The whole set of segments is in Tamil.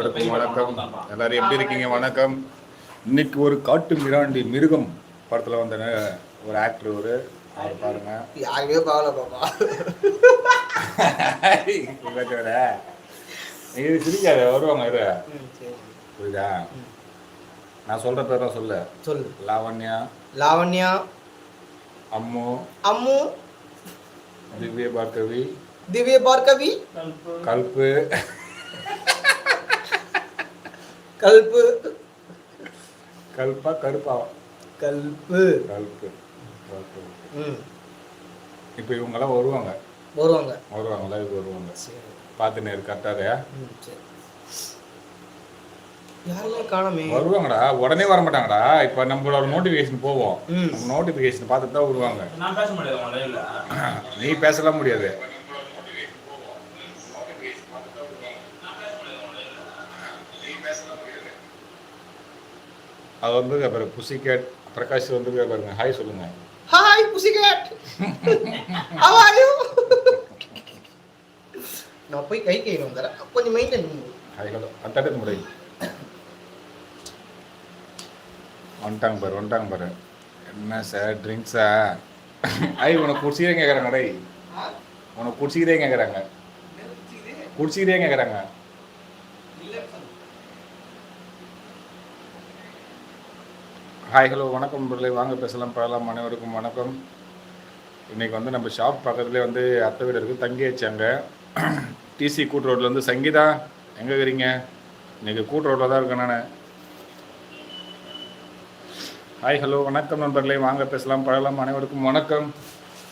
அனைவருக்கும் வணக்கம். எல்லாரும் எப்படி இருக்கீங்க? வணக்கம். இன்னைக்கு ஒரு காட்டு மிராண்டி மிருகம் படத்தில் வந்த ஒரு ஆக்டர் ஒரு அவர் பாருங்க. யாருமே பார்க்கல பாப்பா. இது சிரிக்காத வருவாங்க இரு புரியுதா? நான் சொல்ற பேரெல்லாம் சொல்லு. சொல்லு. லாவண்யா. லாவண்யா. அம்மு. அம்மு. திவ்ய பார்கவி திவ்ய பார்கவி கல்பு. கல்பு. கல்பா கருப்பா. கல்பு. கல்பு. இப்போ இவங்கெல்லாம் வருவாங்க. வருவாங்க. வருவாங்க லைவ் வருவாங்க. சரி. பார்த்து நேரு கரெக்டாக ம் சரி. யாருமே காணமே? வருவாங்கடா. உடனே வர மாட்டாங்கடா. இப்போ நம்மளோட நோட்டிஃபிகேஷன் போவோம். நோட்டிஃபிகேஷன் பார்த்துட்டு தான் வருவாங்க. நான் பேச முடியாது உன் லைவ்ல நீ பேசலாம் முடியாது. அது வந்து அப்புறம் புசிகேட் பிரகாஷ் வந்து பாருங்க. ஹாய் சொல்லுங்க. Hi pussycat how are you? நான் போய் கை கை வந்துறேன் கொஞ்சம் மெயின்டைன் பண்ணு ஹாய் ஹலோ அத்தட்டு முறை வந்துட்டாங்க பாரு வந்துட்டாங்க பாரு. என்ன சார் ட்ரிங்க்ஸா ஐ உனக்கு குடிச்சிக்கிறே கேட்குறாங்க டேய். உனக்கு குடிச்சிக்கிறே கேட்குறாங்க குடிச்சிக்கிறே கேட்குறாங்க ஹாய் ஹலோ வணக்கம் பிள்ளை வாங்க பேசலாம் பழலாம் அனைவருக்கும் வணக்கம். இன்னைக்கு வந்து நம்ம ஷாப் பக்கத்துலேயே வந்து அத்தை வீடு இருக்குது தங்கி வச்சாங்க டிசி கூட்டு ரோட்டில் வந்து சங்கீதா எங்கே இருக்கிறீங்க இன்னைக்கு கூட்டு ரோட்டில் தான் இருக்கேன் நான். ஹாய் ஹலோ வணக்கம் நண்பர்களே. வாங்க பேசலாம் பழலாம் அனைவருக்கும் வணக்கம்.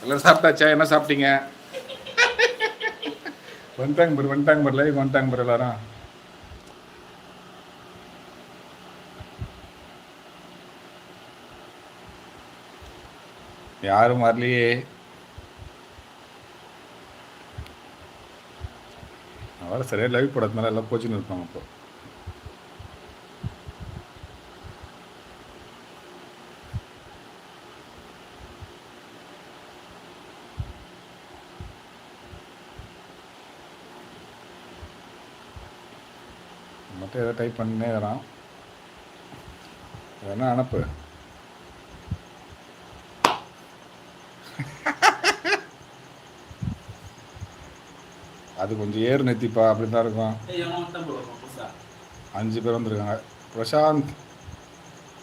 எல்லாம் சாப்பிட்டாச்சா? என்ன சாப்பிட்டீங்க? வந்துட்டாங்க பாரு வந்துட்டாங்க பாரு லைவ் வந்துட்டாங்க பாரு எல்லாரும். யாரும் வரலையே. அவரை சரியாக லைவ் போடுறதுனால எல்லாம் கோச்சின்னு இருப்பாங்க இப்போ. மட்டும் எதாவது டைப் பண்ணினே வரான் வேணா அனுப்பு. அது கொஞ்சம் ஏறு நெத்திப்பா அப்படி தான் இருக்கும் அஞ்சு பேர் வந்திருக்காங்க. பிரசாந்த்.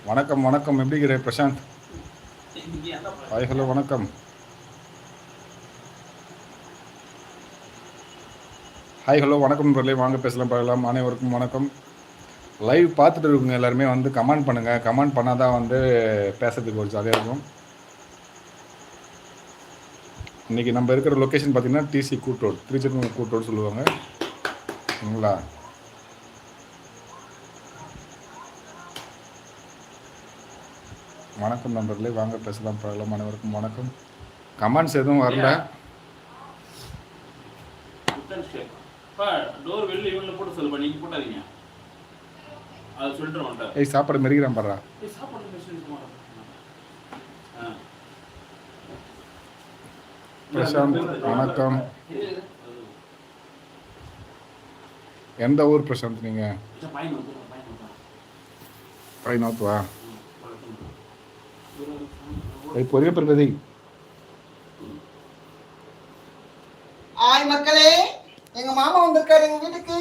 வணக்கம் வணக்கம். எப்படி இருக்கிற பிரசாந்த்? ஹாய் ஹலோ வணக்கம். ஹாய் ஹலோ வணக்கம் நண்பர்களே. வாங்க பேசலாம் பழகலாம் அனைவருக்கும் வணக்கம். லைவ் பார்த்துட்டு இருக்கவங்க எல்லாருமே வந்து கமெண்ட் பண்ணுங்கள் கமெண்ட் பண்ணால் தான் வந்து பேசுறதுக்கு ஒரு ஜாலியாக இருக்கும். இன்றைக்கி நம்ம இருக்கிற லொக்கேஷன் பார்த்தீங்கன்னா டிசி கூட் ரோட் திருச்சிருப்பூர் கூட் ரோடு சொல்லுவாங்க. சரிங்களா? வணக்கம் நண்பர்களே வாங்க பேசலாம். பழகலாம் அனைவருக்கும் வணக்கம். கமெண்ட்ஸ் எதுவும் வரல? ஏய் சாப்பாடு மெருகிறான் பாடுறா சாப்பாடு பேசுறது சும்மா ஆ பிரசாந்த் வணக்கம். எந்த ஊர் பிரசாந்த் நீங்கள் பையன் வந்து பையன் வந்து பை நாத் வா ஏய் பொரிய பிரகதி. ஹாய் மக்களே எங்க மாமா வந்திருக்காரு எங்க வீட்டுக்கு.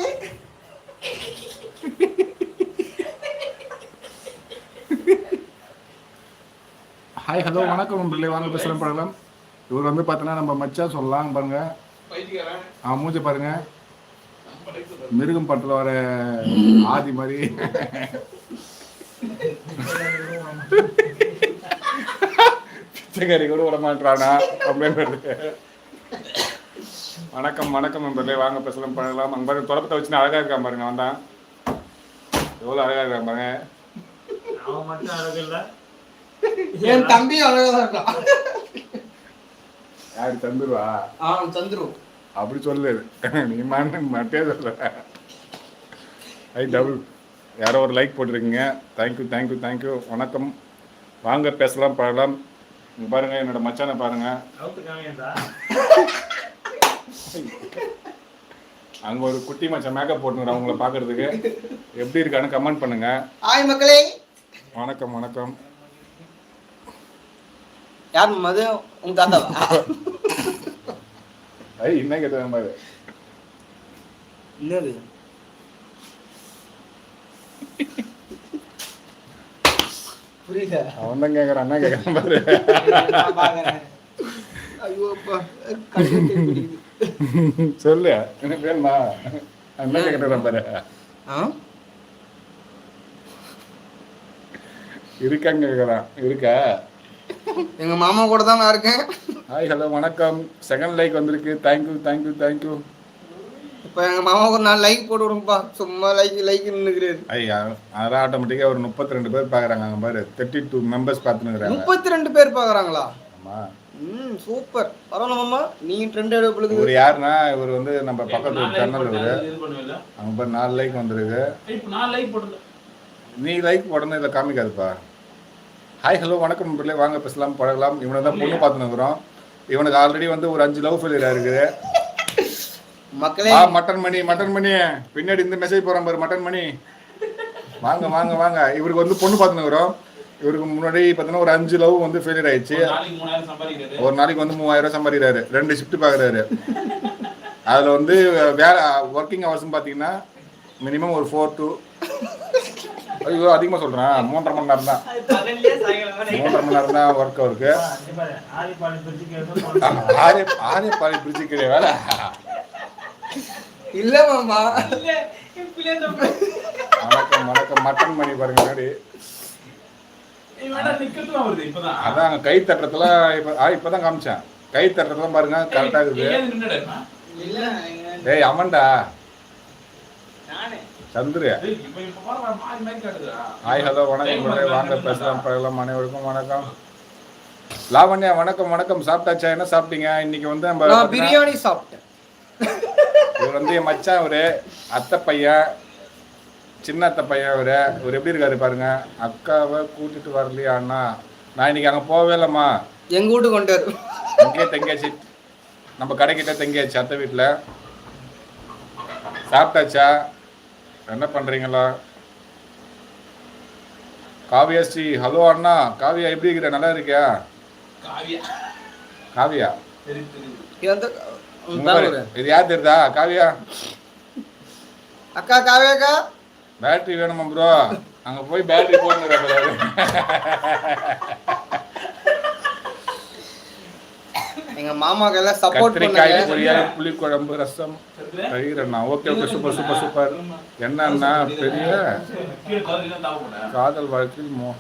ஹாய் ஹலோ வணக்கம் நண்பர்களே வாங்க பேசலாம் பழகலாம் இவர் வந்து பார்த்தீங்கன்னா நம்ம மச்சான் சொல்லலாம் பாருங்க. ஆ மூஞ்ச பாருங்க. மிருகம் படத்தில் வர ஆதி மாதிரி. பிச்சைக்காரி கூட விட மாட்டானா அப்படின்னு. வணக்கம் வணக்கம் நண்பர்களே. வாங்க பேசலாம் பண்ணலாம். அங்கே பாருங்க தொடப்பத்தை வச்சுன்னு அழகா இருக்கான் பாருங்க வந்தான் எவ்வளோ அழகா இருக்கான் பாருங்க. அவன் மட்டும் அழகு இல்ல. என் தம்பி அழகா இருக்கான். யாரு தந்துருவா? அவன் தந்துரும் அப்படி சொல்லு. நீ மட்டே சொல்ல. ஐ டபுள். யாரோ ஒரு லைக் போட்டிருக்கீங்க. தேங்க்யூ தேங்க்யூ தேங்க்யூ வணக்கம். வாங்க பேசலாம் பழகலாம் இங்க பாருங்க என்னோட மச்சானை பாருங்க. அவுத்து காமியண்டா அங்க ஒரு குட்டி மச்சான் மேக்கப் போட்டுங்கிறான் உங்களை பார்க்கறதுக்கு. எப்படி இருக்கான்னு கமெண்ட் பண்ணுங்க. ஹாய் மக்களே. வணக்கம் வணக்கம். யார் மாமா அது உங்க தாத்தாவா ஐ என்ன கேட்டேன் பாரு. என்னது? புரியல. அவன் தான் கேட்கறான் என்ன கேட்கறான் பாரு. ஐயோ அப்பா. சொல்லு எனக்கு வேணுமா? என்ன? கேட்கறான் பாரு. இருக்காங்க கேட்கறான் இருக்கா? எங்க மாமா கூட தான் நான் இருக்கேன். ஹாய் ஹலோ வணக்கம். செகண்ட் லைக் வந்திருக்கு. Thank you thank you thank you இப்போ எங்க மாமாவுக்கு ஒரு நாலு லைக் போட்டு விடுங்கப்பா. சும்மா லைக் லைக் நின்னுக்கிறாரு. ஐயா அதான் ஆட்டோமேட்டிக்காக ஒரு முப்பத்தி ரெண்டு பேர் பார்க்குறாங்க அங்கே பாரு. தேர்ட்டி டூ மெம்பர்ஸ் பார்த்துனுக்குறாங்க முப்பத்தி ரெண்டு பேர் பாக்குறாங்களா? ஆமா. ம் சூப்பர் பரவாயில்ல மாமா. நீங்க ட்ரெண்ட் எடுப்புலுக்கு இவர் யாருன்னா இவர் வந்து நம்ம பக்கத்து கர்னல் இவர். இது பாரு நாலு லைக் வந்திருக்கு. நான் like போட்டது. நீ லைக் உடனே இதில் காமிக்காதுப்பா. ஹாய் ஹலோ வணக்கம் நண்பர்களே. வாங்க பேசலாம் பழகலாம். இவனை தான் பொண்ணு பார்த்துனுக்குறோம் இவனுக்கு ஆல்ரெடி வந்து ஒரு அஞ்சு லவ் ஃபெயிலியர் இருக்குது. மக்களே. ஆ மட்டன் மணி மட்டன் மணி. பின்னாடி இந்த மெசேஜ் போகிறான் பாரு மட்டன் மணி. வாங்க வாங்க வாங்க. இவருக்கு வந்து பொண்ணு பார்த்துனுக்குறோம் இவருக்கு முன்னாடி பார்த்தீங்கன்னா ஒரு அஞ்சு லவ் வந்து ஃபெயிலியர் ஆயிடுச்சு. ஒரு நாளைக்கு. ஒரு வந்து மூவாயிரம் ரூபாய் சம்பாதிக்கிறாரு. ரெண்டு ஷிஃப்ட் பார்க்குறாரு அதில் வந்து வேலை ஒர்க்கிங் ஹவர்ஸ்னு பார்த்தீங்கன்னா மினிமம் ஒரு ஃபோர் டூ ஐயோ அதிகமாக சொல்கிறேன் மூன்றரை மணி நேரம் தான். மூன்றரை மணி நேரம் தான் ஒர்க் அவருக்கு ஆரே ஆரே பாலி பிரிட்ஜு கிடையாது வேலை. இல்ல மாமா. வணக்கம் வணக்கம். மட்டன் மணி பாருங்க முன்னாடி. இப்பதான். அதான் கை தட்டுறதுல இப்போ ஆ இப்போ தான் காமிச்சேன். கை தட்டுறதுலாம் பாருங்க கரெக்டாக இருக்குது. ஏய் அமன்டா சந்துரு. ஹாய் ஹலோ வணக்கம் வாங்க பேசலாம் பழகலாம். அனைவருக்கும் வணக்கம். லாவண்யா வணக்கம் வணக்கம். சாப்பிட்டாச்சா? என்ன சாப்பிட்டீங்க? இன்னைக்கு வந்து நம்ம பிரியாணி சாப்பிட்டேன். இவர் வந்து என் மச்சான் அவரு அத்தை பையன் சின்ன அத்தை பையன் அவரு இவர் எப்படி இருக்காரு பாருங்க. அக்காவை கூட்டிட்டு வரலையா அண்ணா? நான் இன்னைக்கு அங்கே போகவே இல்லைம்மா. எங்க வீட்டுக்கு கொண்டு வரும் இங்கேயே தங்கியாச்சு. நம்ம கடைக்கிட்ட தங்கியாச்சு அத்தை வீட்டில் சாப்பிட்டாச்சா? என்ன பண்ணுறீங்களா காவியா ஸ்ரீ ஹலோ அண்ணா. காவியா எப்படி இருக்கிற? நல்லா இருக்கியா? காவியா. காவியா. இது யார் தெரியுதா? காவியா? அக்கா காவேக்கா பேட்டரி வேணுமா ப்ரோ அங்க போய் பேட்டரி போடுங்க எங்க மாமாக்கு எல்லாம் சப்போர்ட் பண்ணுங்க. பொரியல் புளி குழம்பு ரசம்? தயிர் அண்ணா okay okay super super super. என்னன்னா பெரிய தான். காதல் வாழ்க்கையில் மோ?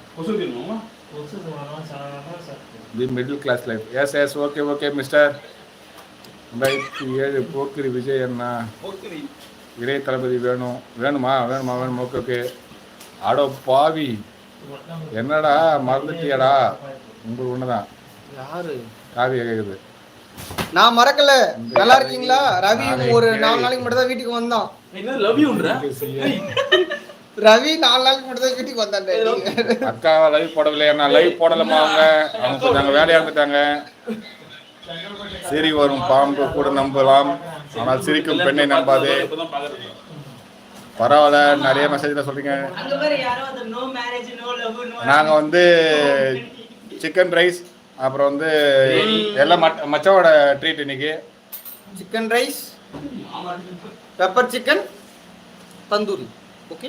The middle class life yes yes okay okay mister ரெண்டாயிரத்தி ஏழு போக்கிரி விஜய் அண்ணா. இளைய தளபதி வேணும். வேணுமா? வேணுமா? வேணும்? Okay okay. அடோ பாவி. என்னடா மறந்துட்டியாடா. உங்களுக்கு ஒண்ணுதான். யாரு? காவியா கேக்குது. நான் மறக்கல. நல்லா இருக்கீங்களா? ரவி ஒரு நாலு நாளைக்கு மட்டும் தான் வீட்டுக்கு வந்தான்? ரவி நாலு நாளைக்கு மட்டும் தான் வீட்டுக்கு வந்தான் அக்கா லைவ் போடவில்லையா? நான் லைவ் போடலமா அவங்க. அவங்க கொஞ்சம் வேலையா இருந்துட்டாங்க சிரி வரும் பாம்பு கூட நம்பலாம். ஆனால் சிரிக்கும் பெண்ணை நம்பாதே. பரவாயில்ல நிறைய மெசேஜ்ல சொல்றீங்க. அங்க பாரு யாரோ அந்த no marriage no love no நாங்க வந்து சிக்கன் ரைஸ் அப்புறம் வந்து எல்லாம் மச்ச- மச்சாவோட ட்ரீட் இன்னைக்கு? Chicken rice. Pepper chicken tandoori okay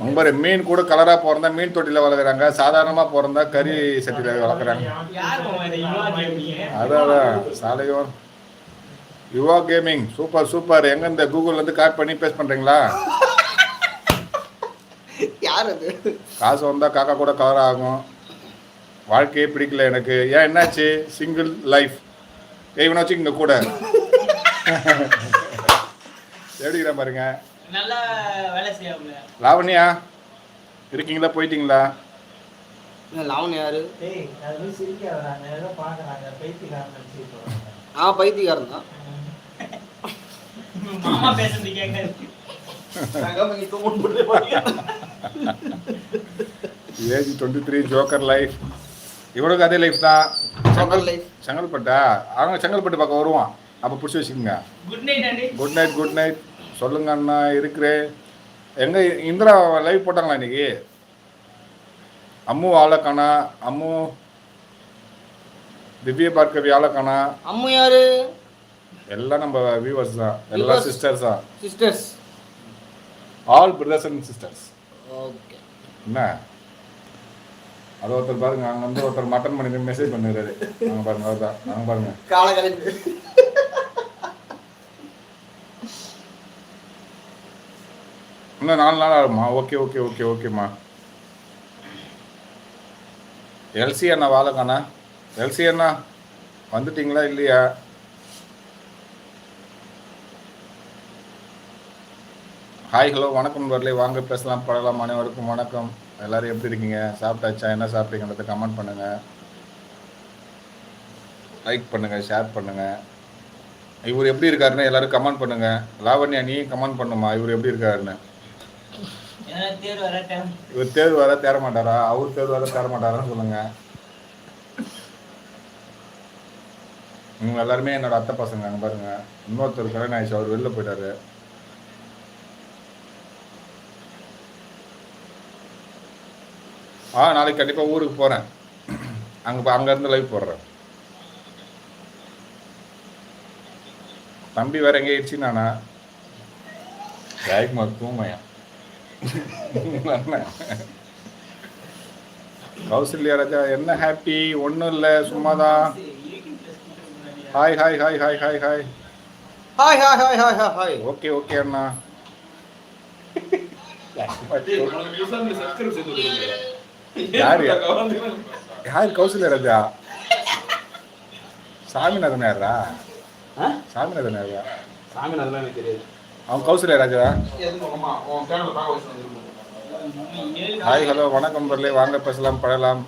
ரொம்ப மீன் கூட கலரா பிறந்தா மீன் தொட்டில வளர்க்குறாங்க. சாதாரணமா பிறந்தா கறி சட்டியில வளர்க்குறாங்க. அதான் சாலையோர் யுவா கேமிங் சூப்பர் சூப்பர் எங்க இந்த கூகுள்ல இருந்து காப்பி பண்ணி பேஸ்ட் பண்றீங்களா? யார் அது? காசு வந்தா காக்கா கூட கவர் ஆகும். வாழ்க்கையே பிடிக்கல எனக்கு. ஏன் என்னாச்சு? சிங்கிள் லைஃப் ஏய் இவனை வச்சு இங்க கூட. எப்படிங்கிற பாருங்க. நல்லா வேலை செய்யாமல லாவண்யா இருக்கீங்களா? போயிட்டீங்களா. ஆ பைத்தியக்காரன் தான். Age twenty three joker life இவனுக்கு அதே லைஃப் தான். சங்கர் லைஃப் செங்கல்பட்டா அவங்க செங்கல்பட்டு பக்கம் வருவான். அப்போ பிடிச்சி வச்சுக்கோங்க. Good night aunty good night good night சொல்லுங்க அண்ணா இருக்கிறேன். எங்க இந்திரா லைவ் போட்டாங்களா இன்னைக்கு? அம்மு ஆளக்கானா அம்மு திவ்ய பார்க்கவி ஆளக்கானா அம்மு யாரு? எல்லாம் நம்ம வியூவர்ஸ் தான். எல்லா. சிஸ்டர்ஸ் தான். Sisters all brothers and sisters okay என்ன? அது ஒருத்தர் பாருங்க அங்க வந்து ஒருத்தர் மட்டன் பண்ணி மெசேஜ் பண்ணிடுறாரு அங்க பாருங்க அவர் தான் அங்க பாருங்க. காலகலைப்பு இன்னும் நாலு நாள் ஆகுமா ஓகே ஓகே ஓகே ஓகேம்மா. எல்சி அண்ணா வாழக்காண்ணா எல்சி அண்ணா வந்துட்டீங்களா இல்லையா? ஹாய் ஹலோ வணக்கம் வரலே வாங்க பேசலாம் பழகலாம். அனைவருக்கும் வணக்கம். எல்லாரும் எப்படி இருக்கீங்க? சாப்பிட்டாச்சா? என்ன சாப்பிட்டீங்கன்றத கமெண்ட் பண்ணுங்க. லைக் பண்ணுங்க ஷேர் பண்ணுங்க. இவர் எப்படி இருக்காருன்னு எல்லாரும் கமெண்ட் பண்ணுங்க. லாவண்யா நீ கமெண்ட் பண்ணுமா இவர் எப்படி இருக்காருன்னு. இவர் தேர்வு வர தேர மாட்டாரா? அவர் தேர்வு வர தேர மாட்டாரான்னு சொல்லுங்க. இவங்க எல்லாருமே என்னோட அத்தை பசங்க அங்க பாருங்க. இன்னொருத்தர் கல்யாணம் ஆயிடுச்சு அவர் வெளில போயிட்டாரு. ஆ நாளைக்கு கண்டிப்பா ஊருக்கு போறேன். அங்க போ- அங்க இருந்து லைவ் போடுறேன். தம்பி வேற எங்கே ஆயிடுச்சு நானா? ஜாய்குமார் தூமையா கௌசல்யா ராஜா என்ன ஹாப்பி ஒன்றும் இல்லை சும்மா தான் hi hi hi hi hi hi hi hi hi hi hi hi okay okay அண்ணா யாரு? யார்? கௌசல்யா ராஜா சாமிநாதன் யாரா ஆ? சாமிநாதன் யாரா சாமி அதெல்லாம் எனக்கு தெரியாது. அவன் கௌசல்யா ராஜா ஹாய் ஹலோ வணக்கம் பரலே வாங்க பேசலாம் பழலாம்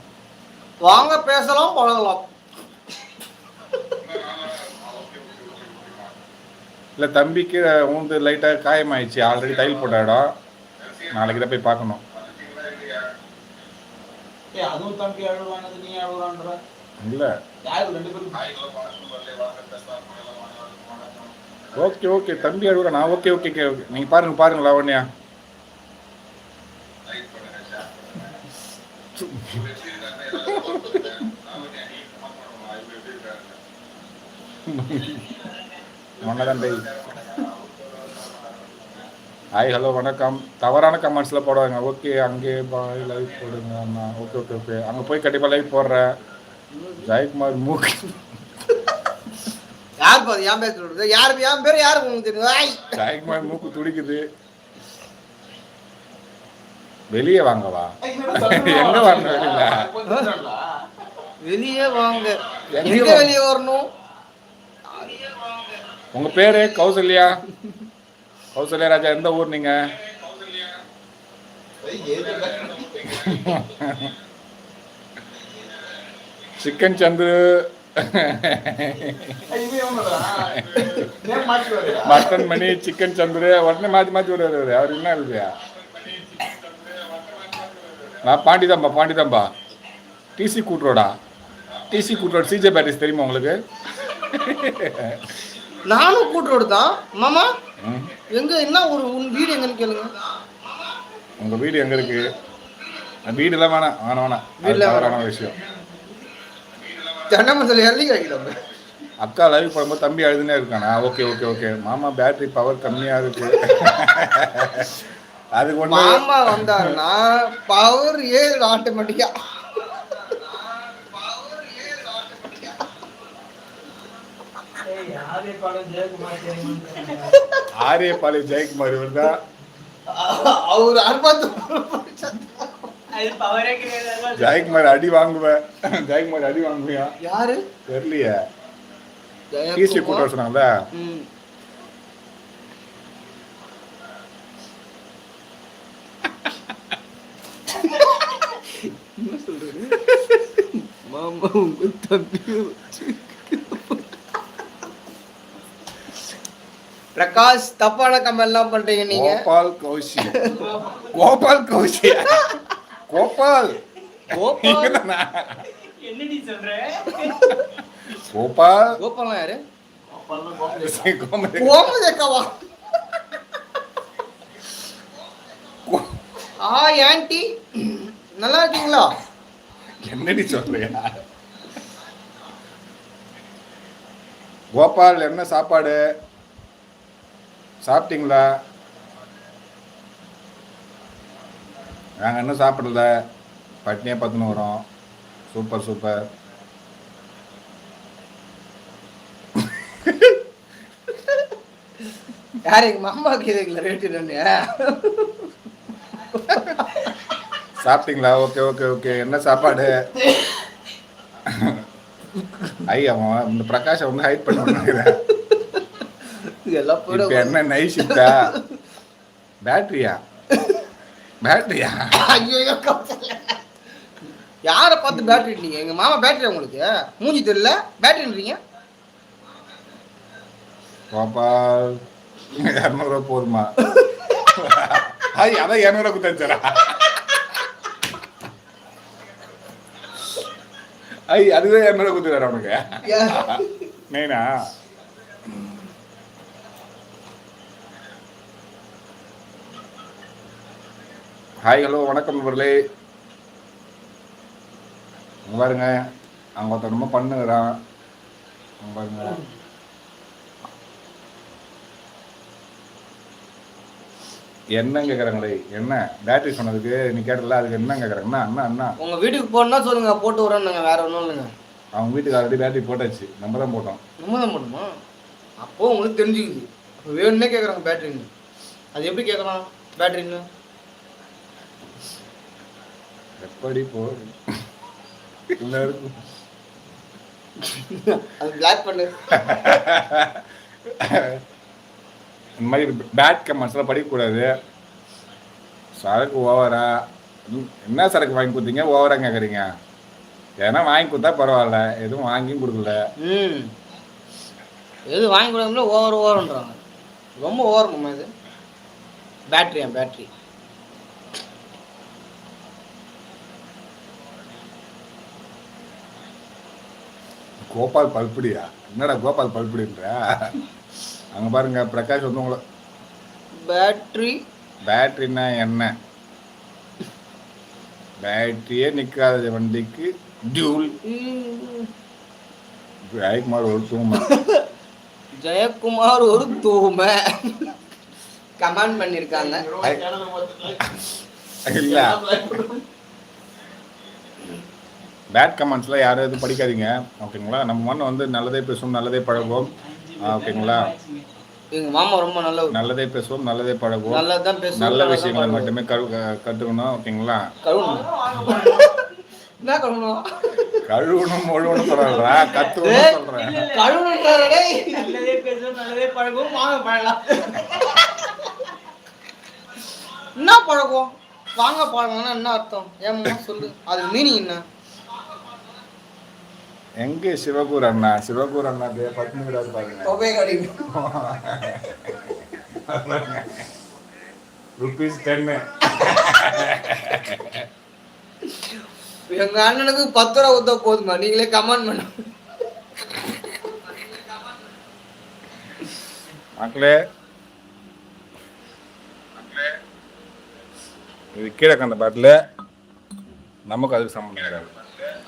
வாங்க பேசலாம் பழகலாம். இல்லை தம்பிக்கு ஊந்து லைட்டாக காயமாயிடுச்சு. ஆல்ரெடி தையல் போட்ட இடம். நாளைக்கு தான் போய் பார்க்கணும். அதுவும் தம்பி அழுவானது நீ அழுவான்ற இல்லை. யாரு ரெண்டு பேரும் ஓகே ஓகே. தம்பி அழுகுறா ஓகே ஓகே ஓகே ஓகே. நீங்கள் பாருங்க பாருங்க லாவண்யா. மன்னதான் ஹாய் ஹலோ வணக்கம். தவறான கமெண்ட்ஸில் போடாங்க ஓகே அங்கே பாய் லைவ் போடுங்க அண்ணா. ஓகே ஓகே ஓகே அங்கே போய் கண்டிப்பாக லைவ் போடுறேன் ஜெயக்குமார் மூக்கு. யார் என் பேர் சொல்றது? யாரு என் பேர் யாருக்கு உங்களுக்கு தெரியும்? ஜெயக்குமார் மூக்கு துடிக்குது. வெளியே வாங்கவா எங்க வரணும் வெளியில? வெளியே வாங்க. எங்க? வெளியே வரணும்? உங்க பேரு கௌசல்யா? கௌசல்யா ராஜா எந்த ஊர் நீங்க? Chicken Chandru mutton Mani chicken Chandru உடனே மாத்தி மாத்தி வருவாரு அவர் என்ன இல்லையா நான் பாண்டிதாம்பா பாண்டிதாம்பா. டிசி கூட்ரோடா டிசி கூட்ரோட் சிஜே பேட்டிஸ் தெரியுமா உங்களுக்கு? நானும் கூட்டுரோடு தான். மாமா. எங்க என்ன ஒரு உன் வீடு எங்கன்னு கேளுங்க. உங்க வீடு எங்க இருக்கு? வீடுலாம் வேணாம் வேணாம் வேணாம். வீடுல தவறான விஷயம். தென்னமரத்தில் எள்ளி கிடைக்கல அக்கா லைவ் பண்ணும்போது தம்பி அழுதுனே இருக்கானா? Okay okay okay. மாமா பேட்டரி பவர் கம்மியா இருக்கு. அதுக்கு ஒண்ணு மாமா வந்தாருன்னா பவர் ஏழு ஆட்டோமேட்டிக்கா ஏய், யாரே படம் ஜெயக்குமார் தெரியுமான்னு ஆரியபாளையம் ஜெயக்குமார் இவர் தான் அவர் அறுபத்து அது பவரே கிடையாது ஜெயக்குமார் அடி வாங்குவேன் ஜெயக்குமார் அடி வாங்குவியா யாரு தெரியலையே டிசி கூட்ட வர சொன்னாங்கல்ல ம். என்ன சொல்றது மாமா உங்க தம்பி பிரகாஷ் தப்பான கமெண்ட் எல்லாம் பண்றீங்க நீங்க. கோபால் கௌஷி கோபால் கௌஷி கோபால். கோபால்? என்னடி சொல்ற? கோபால். கோபாலாம் யாரு? பரவாயில்ல, கோமதி. கோமதி கோமதி அக்காவா ஆ ஆன்ட்டி. நல்லா இருக்கீங்களா? என்னடி சொல்றியா? கோபால் என்ன சாப்பாடு? சாப்பிட்டீங்களா? நாங்கள் இன்னும் சாப்பிடல. பட்னியாக பார்த்துன்னு வரோம் சூப்பர் சூப்பர். யார் எங்க மாமா கேக்குறீங்களா ரேட்டு சாப்பிட்டீங்களா? Okay okay okay. என்ன சாப்பாடு? ஐ அவன் இந்த பிரகாஷை வந்து ஹைட் பண்ண நினைக்கிறேன். எல்லாம் என்ன நைட் ஷிஃப்டா பேட்டரியா பேட்டரியா ஐயோ யாரை பார்த்து பேட்டரி நீங்க எங்க மாமா பேட்டரி உங்களுக்கு? மூஞ்சி தெரியல? பேட்டரின்றீங்க கோபால் இரநூறுவா போதுமா? ஐ அதான் இரநூறுவா குத்தாச்சரா ஐ அதுவே இரநூறுவா குத்துறாரு அவனுக்கு நேனா? ஹாய் ஹலோ வணக்கம் நண்பர்களே. பாருங்க அவங்க ஒருத்தன் ரொம்ப பண்ணுகிறான். பாருங்க. என்ன கேட்குறாங்களே என்ன? பேட்டரி சொன்னதுக்கு நீ கேட்டல அதுக்கு என்ன கேட்குறாங்கண்ணா அண்ணா அண்ணா உங்க வீட்டுக்கு போனா சொல்லுங்க போட்டு விட்றேன்னுங்க வேற ஒன்றும் இல்லைங்க. அவங்க வீட்டுக்கு ஆல்ரெடி பேட்டரி போட்டாச்சு நம்ம தான் போட்டோம். நம்ம தான் பண்ணுமா அப்போ உங்களுக்கு தெரிஞ்சுக்குது. வேணும்னே கேட்குறாங்க பேட்டரின்னு அது எப்படி கேட்கலாம் பேட்டரின்னு எப்படி போ எல்லாருக்கும் அது பிளாக் பண்ணு. இந்த மாதிரி பேட் கமெண்ட்ஸ்லாம் படிக்கக்கூடாது. சரக்கு ஓவரா என்ன சரக்கு வாங்கி கொடுத்தீங்க? ஓவரா கேட்குறீங்க ஏன்னா வாங்கி கொடுத்தா பரவாயில்ல. எதுவும் வாங்கியும் கொடுக்கல. ம். எது வாங்கி கொடுக்கல ஓவர் ஓவர்ன்றாங்க ரொம்ப ஓவர் இது. பேட்டரியா பேட்டரி கோபால் பல்புடியா? என்னடா கோபால் பல்புடின்ற? அங்க பாருங்க பிரகாஷ் வந்து உங்களை பேட்டரி பேட்டரினா என்ன? பேட்டரியே நிற்காத வண்டிக்கு டியூல் ஜெயக்குமார் ஒரு தூமை. ஜெயக்குமார் ஒரு தூமை. கமெண்ட் பண்ணியிருக்காங்க இல்ல. பேட் கமெண்ட்ஸ்லாம் யாரும் எதுவும் படிக்காதீங்க. ஓகேங்களா? நம்ம மண் வந்து நல்லதே பேசுவோம் நல்லதே பழகுவோம். ஓகேங்களா? எங்க மாமா ரொம்ப நல்ல நல்லதே பேசுவோம் நல்லதே பழகுவோம். நல்லதான் பேசுவோம் நல்ல விஷயங்களை பழகுவோம். மட்டுமே கழு க- கற்றுக்கணும் ஓகேங்களா? கழுவணும் என்ன கழுவணும் கழுவணும் முழுவணும் ஏய். சொல்றேன். கழுவணுன்றாரு டேய். நல்லதே பேசுவோம் நல்லதே பழகும் வாங்க பழகலாம் என்ன பழக்கம் வாங்க பழக்கம்னா என்ன அர்த்தம்? ஏம்மா சொல்லு. அது மீனிங் என்ன? எங்க சிவகூர் அண்ணா? சிவகூர் அண்ணா பத்னி விடாது பாருங்க. ருபீஸ் டென்னு எங்க அண்ணனுக்கு பத்து ரூபா ஊத்த போதுமா நீங்களே கமெண்ட் பண்ணு. மக்களே இது கீழே கண்ட பாட்டில் நமக்கு அதுக்கு சம்மந்தம் கிடையாது.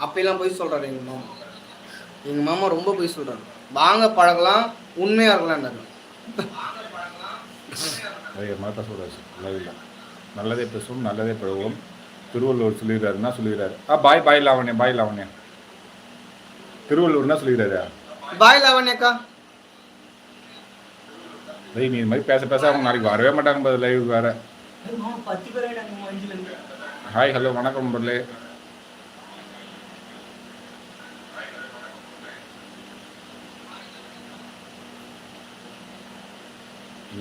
அப்பெல்லாம் போய் சொல்றாரு எங்க மாமா. எங்க மாமா ரொம்ப போய் சொல்றாரு. வாங்க பழகலாம் உண்மையா இருக்கலாம் நிறைய மாற்ற சொல்றாரு இல்லை. நல்லதே பேசுவோம் நல்லதே பழகுவோம். திருவள்ளுவர் சொல்லிடுறாரு என்ன சொல்லிடுறாரு? ஆ பாய் பாய் லாவண்யா பாய் லாவண்யா. திருவள்ளுவர் என்ன சொல்லிடுறாரு? பாய் லாவண்யக்கா டேய் நீ இது மாதிரி பேச பேச அவங்க நாளைக்கு வரவே மாட்டாங்க பதில் லைவ் வேற. ஹாய் ஹலோ வணக்கம் பர்லே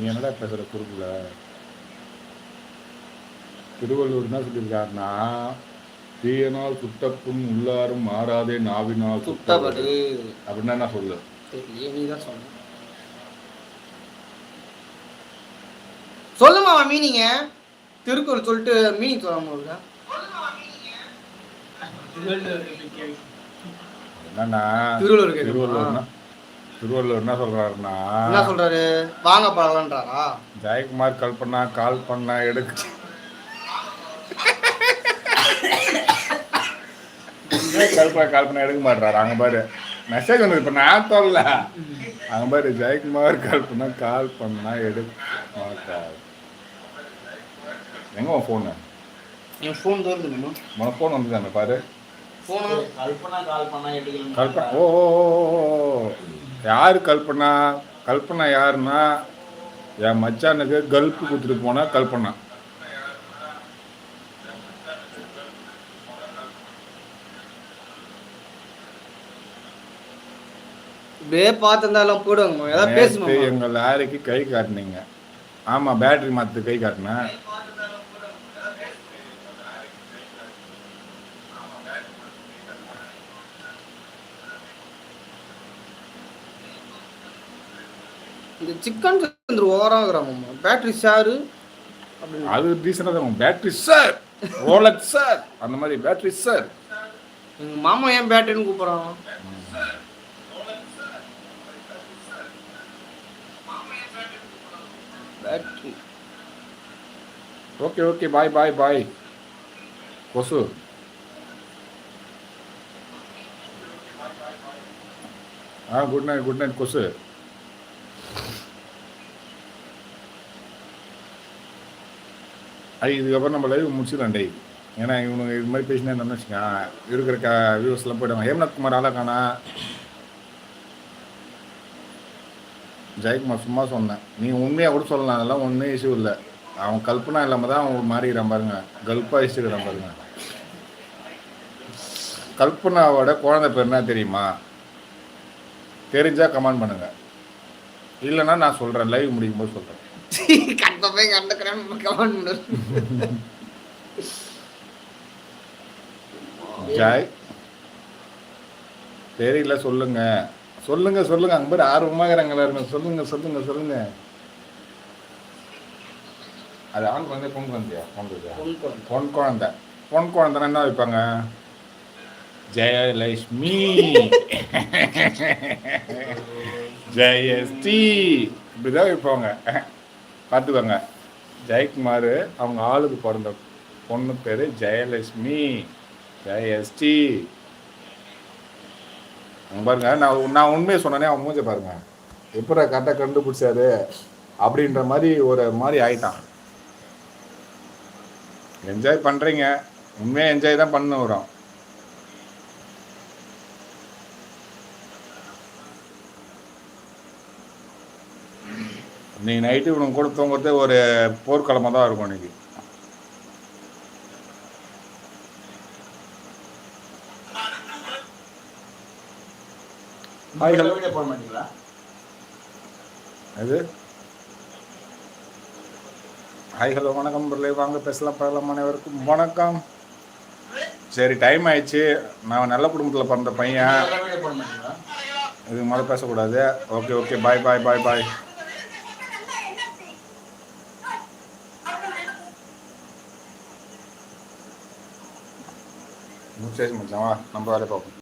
நீ என்னடா பேசுற குறுக்குல? திருவள்ளுவர் என்ன சொல்லியிருக்காருன்னா தீயனால் சுட்டப்பும் உள்ளாரும் மாறாதே நாவினால் சுத்தப்படு அப்படின்னா என்ன சொல்லு? சொல்லுமா மீனிங்க? திருக்குறள் சொல்லிட்டு மீனிங் சொல்லாம இருக்கா திருவள்ளுவர் கேள்வி. என்னன்னா திருவள்ளுவர்? திருவள்ளுவர்னா திருவள்ளுவர் என்ன சொல்றாருன்னா என்ன சொல்றாரு? வாங்க பழகலன்றாரா? ஜெயக்குமார் கால் பண்ணா கால் பண்ணா எடுக்க. கால் பண்ண கால் பண்ண எடுக்க மாட்டாரு அங்க பாரு மெசேஜ் வந்தது இப்ப நான் சொல்லல. அங்க பாரு ஜெயக்குமார் கால் பண்ணா கால் பண்ணா எடுக்க மாட்டாரு எங்க உன் ஃபோனு என் ஃபோன் தோறுதுமா உனக்கு ஃபோன் வந்தது அந்த பாரு. ஃபோனு கல்பனா கால் பண்ணா எடுக்கல கல்பனா ஓ ஓ, ஓ, ஓ, ஓ. யாரு கல்பனா? கல்பனா யாருன்னா என் மச்சானுக்கு கல்ப்பு கொடுத்துட்டு போனா கல்பனா. இப்படியே பார்த்துருந்தாலும் போடுவாங்க ஏதாவது பேசுமா நேத்து எங்க லாரிக்கு கை காட்டுனீங்க. ஆமா பேட்டரி மாத்து கை காட்டினேன். இந்த சிக்கன் வந்து ஓவராக இருக்கிறாங்க பேட்டரி அப்படின்னு. அது டீசெண்டாக தான் பேட்டரி சார் ரோலக் சார் அந்த மாதிரி பேட்டரி சார் எங்கள் மாமா ஏன் பேட்டரின்னு கூப்பிட்றான்? Battery okay okay bye bye bye கொசு ஆ குட் நைட் குட் நைட் கொசு ஐ இதுக்கப்புறம் நம்ம லைவ் முடிச்சிடலாம் டேய். ஏன்னா இவனுங்க இது மாதிரி பேசினா என்ன வச்சுக்கோங்க இருக்கிற க வியூஸ்லாம் போயிடுவாங்க. ஹேம்நாத் குமார் ஆளாக்கானா ஜெயக்குமார் சும்மா சொன்னேன். நீ உண்மையாக கூட சொல்லலாம். அதெல்லாம் ஒன்றும் இஷ்யூ இல்லை. அவன் கல்பனா இல்லாமல் தான் அவன் மாறிக்கிறான் பாருங்க. கல்பாக இஷ்டுக்கிறான் பாருங்க. கல்பனாவோட குழந்தை பேர் என்ன தெரியுமா? தெரிஞ்சால் கமெண்ட் பண்ணுங்க. இல்லைன்னா நான் சொல்கிறேன் லைவ் முடிக்கும் போது சொல்கிறேன் கண்டப்பே கண்டுக்கிறேன். கமெண்ட் பண்ணு ஜாய். தெரியல சொல்லுங்க. சொல்லுங்க சொல்லுங்க. அங்க பேர் ஆர்வமாக இருங்க சொல்லுங்க சொல்லுங்க சொல்லுங்க. அது ஆண் குழந்தை பொன் குழந்தையா? பொன் குழந்தையா பொன் குழந்தை. பொன் குழந்தை. பொன் குழந்தைன்னா என்ன வைப்பாங்க? ஜெயலட்சுமி ஜெயஸ்ரீ. இப்படிதான் வைப்பாங்க. பார்த்துக்கோங்க ஜெயக்குமார் அவங்க ஆளுக்கு பிறந்த பொண்ணு பேர் ஜெயலட்சுமி. ஜெயஸ்ரீ அங்க பாருங்க நான் நான் உண்மையை சொன்னேனே அவன் மூஞ்ச பாருங்க. எப்படா கரெக்டாக கண்டுபிடிச்சாரு? அப்படின்ற மாதிரி ஒரு மாதிரி ஆயிட்டான். என்ஜாய் பண்ணுறீங்க உண்மையாக என்ஜாய் தான் பண்ண இன்னைக்கு நைட்டு இவனுக்கு கூட தூங்குறது ஒரு போர்க்களமாக தான் இருக்கும் இன்னைக்கு. ஹாய் ஹலோ வீடியோ போட மாட்டீங்களா? அது? ஹாய் ஹலோ வணக்கம். பிள்ளை வாங்க பேசலாம் பழகலாம் அனைவருக்கும் வணக்கம். சரி டைம் ஆயிடுச்சு. நான் நல்ல குடும்பத்தில் பிறந்த பையன். இதுக்கு மேலே பேசக்கூடாது? Okay okay bye bye bye பாய் முடிச்சாச்சு மச்சான் வா நம்ம வேலையை பார்ப்போம்